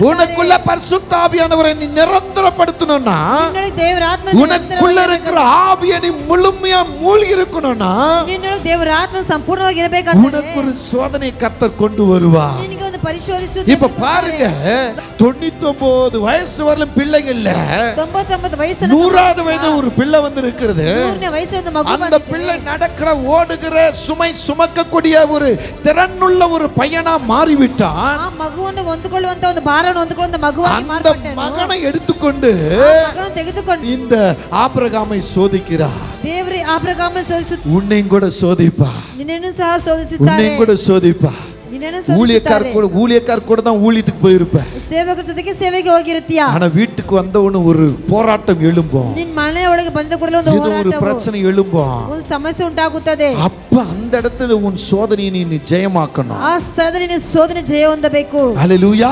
உனக்குள்ள பரிசுத்தாவியானவரை நீ நிரந்தரப்படுத்தணும்னா உனக்குள்ள இருக்கிற ஆவிய நீ முழுமையா மூழ்கி இருக்கணும்னா உனக்கு ஒரு சோதனை கர்த்தர் கொண்டு வருவா పరిశోధిస్తూ இப்ப பாருங்க தொண்ணூத்தி வயசு வரலும் பிள்ளைங்க இல்ல தொண்ணூத்தி வயசு வயது ஒரு பிள்ளை வந்து இருக்கிறது அந்த பிள்ளை நடக்கிற ஓடுகிற சுமை சுமக்கக்கூடிய ஒரு திறனுள்ள ஒரு பையனா மாறிவிட்டான். மகுவன்னு ஒந்துக்கொள்ளுவந்த ஒரு பாரன் ஒந்துக்கொள்ளுவந்த மகுவான் அந்த மகனை எடுத்துக்கொண்டு இந்த ஆபிரகாமை சோதிக்கிறார். தேவரே ஆபிரகாமை சோதிச்சு உன்னையும் கூட சோதிப்பா நின்னும் சா சோதிச்சுட்டாரே உன்னையும் கூட சோதிப்பா ஊழியக்கார் ಸೋಧಿಸುತ್ತಾರೆ கூட ஊழியக்கார் கூட தான் ஊழியத்துக்கு போயிருப்ப ಸೇವಕರ ಜೊತೆಗೆ ಸೇವೆಗೆ ಹೋಗಿರುತ್ತೀಯಾ ஆனா வீட்டுக்கு வந்தவனு ஒரு போராட்டம் எழும்பும் ನಿನ್ ಮನೆ ಒಳಗೆ ಬಂದ ಕೂಡಲೇ ಒಂದು ஏதோ ஒரு ಹೋರಾಟವು பிரச்சனை எழும்பும் ಒಂದು ಸಮಸ್ಯೆ ಉಂಟಾಗುತ್ತದೆ அப்ப அந்த இடத்துல உன் சோதனையை நீ ஜெயமாக்கணும் ಆ ಸ್ಥಳದಲ್ಲಿ ನೀನು ಸೋದನೆ ಜಯ ಹೊಂದಬೇಕು அல்லேலூயா